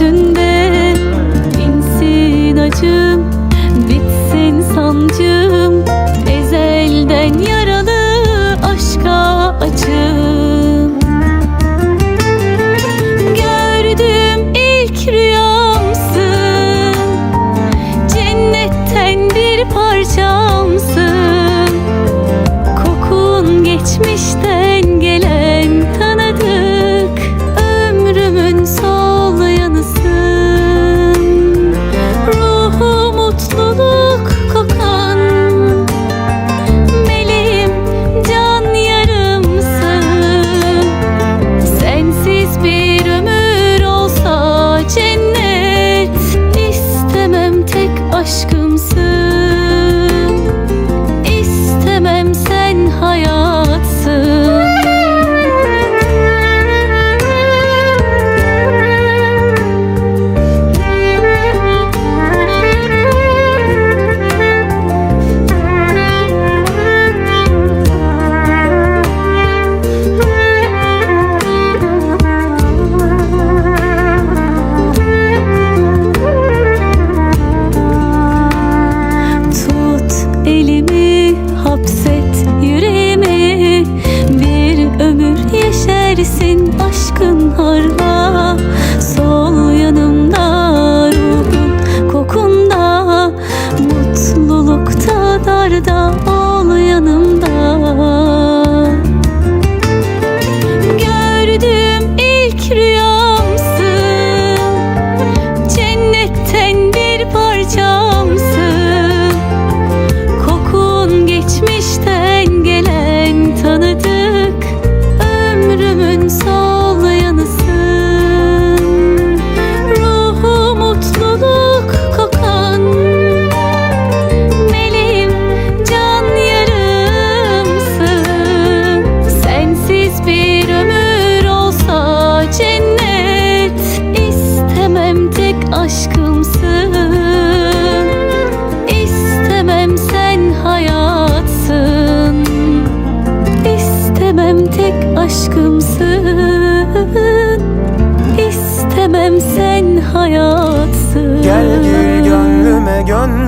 Sünden.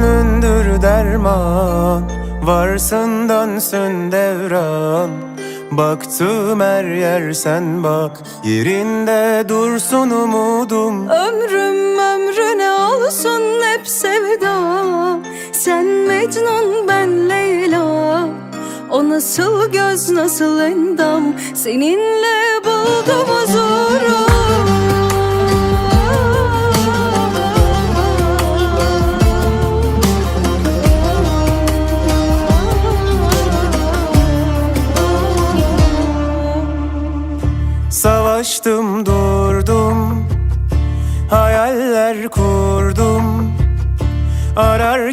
Gönlündür derman. Varsın dönsün devran. Baktım her yer sen bak. Yerinde dursun umudum. Ömrüm ömrüne olsun hep sevda. Sen Mecnun ben Leyla. O nasıl göz nasıl endam? Seninle buldum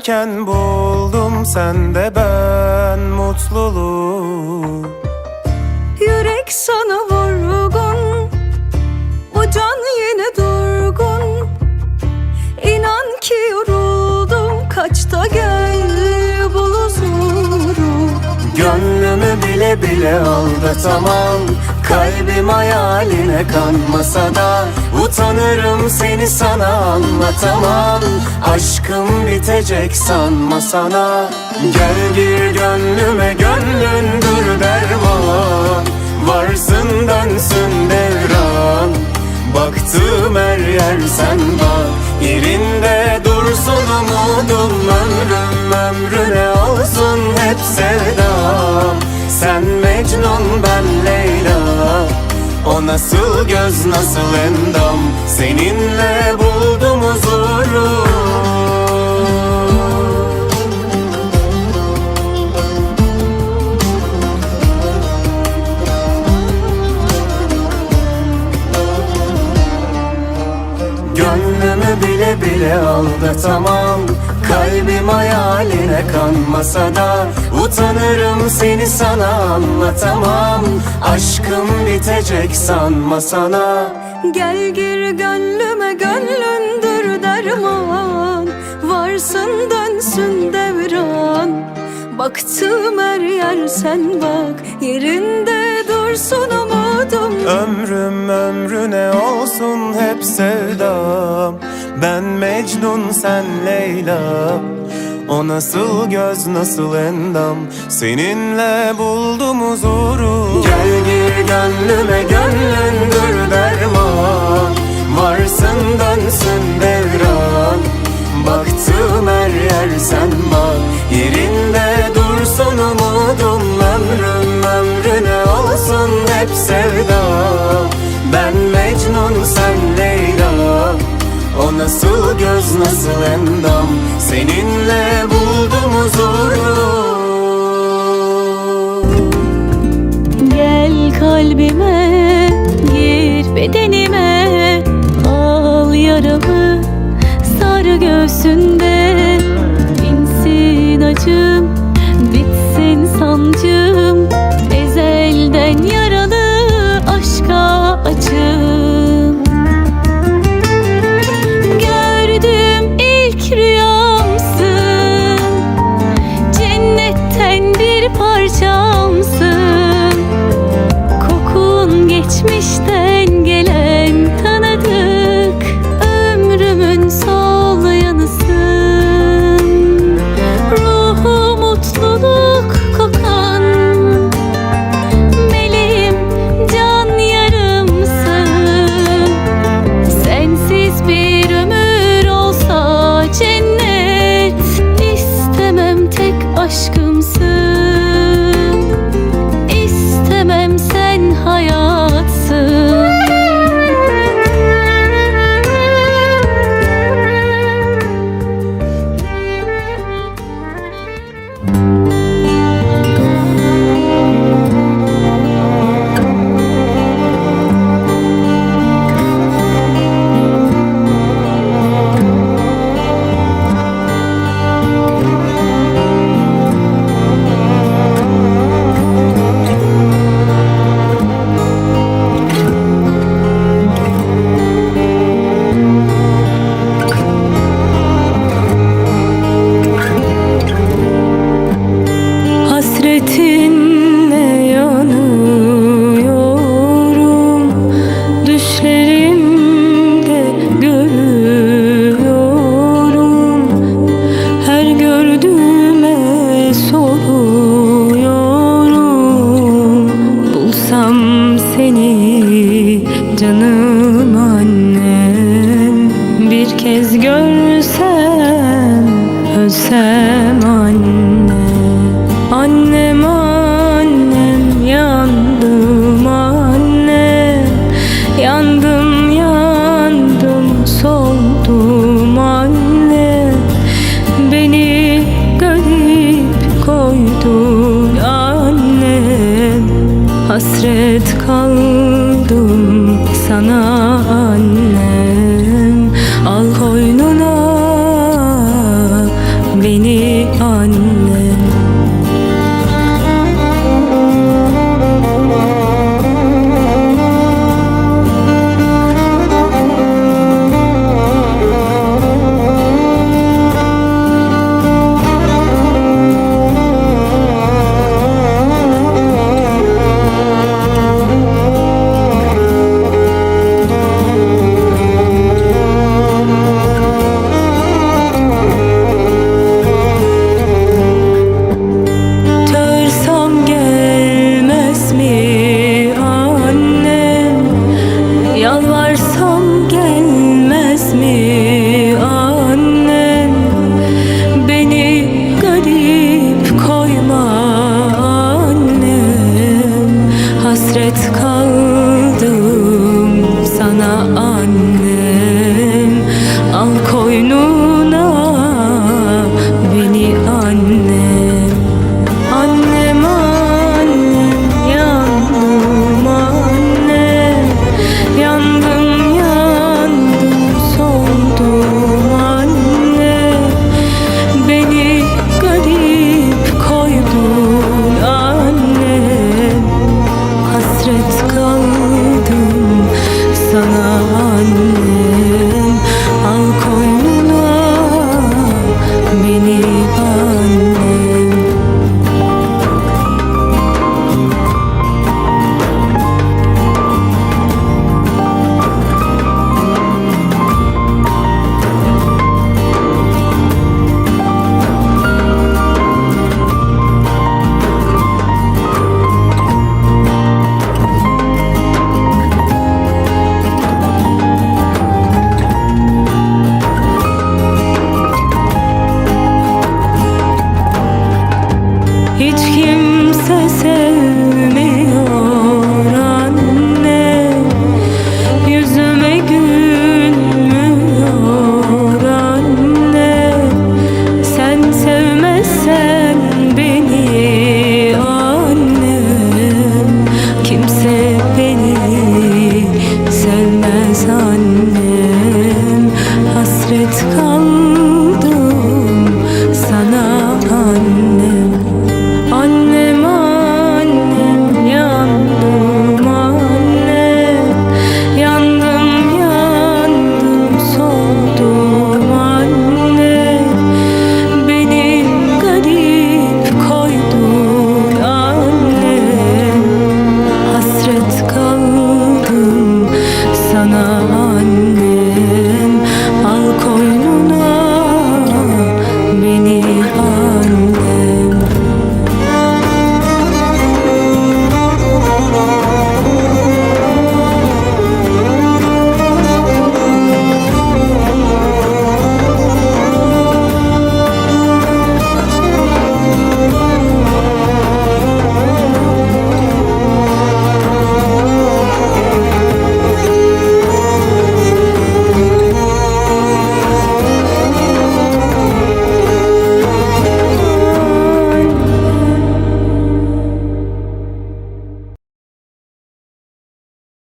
Ararken buldum sende ben mutluluğu. Yürek sana vurgun Bu can yine durgun. İnan ki yoruldum Kaçta gel bul huzuru. Gönlümü bile bile aldatamam Kalbim hayaline kanmasa da Utanırım seni sana anlatamam. Aşkım bitecek sanma sana Gel gir gönlüme gönlündür derman Varsın dönsün devran. Baktığım her yer sen bak Yerinde dursun umudum Ömrüm ömrüne olsun hep sevdam nasıl göz nasıl endam? Seninle buldum huzuru. Gönlümü bile bile aldatamam Kalbim hayaline kanmasa da Utanırım seni sana anlatamam. Aşkım bitecek sanma sana Gel gir gönlüme gönlündür derman. Varsın dönsün devran. Baktım her yer sen bak Yerinde dursun umudum. Ömrüm ömrüne Mecnun sen Leyla. O nasıl göz nasıl endam? Seninle buldum huzuru. Gel gir gönlüme gönlündür derman Varsın dönsün devran. Baktım her yer sen bak Yerin nasıl göz nasıl endam? Seninle buldum huzuru. Canım annem. Bir kez gör lang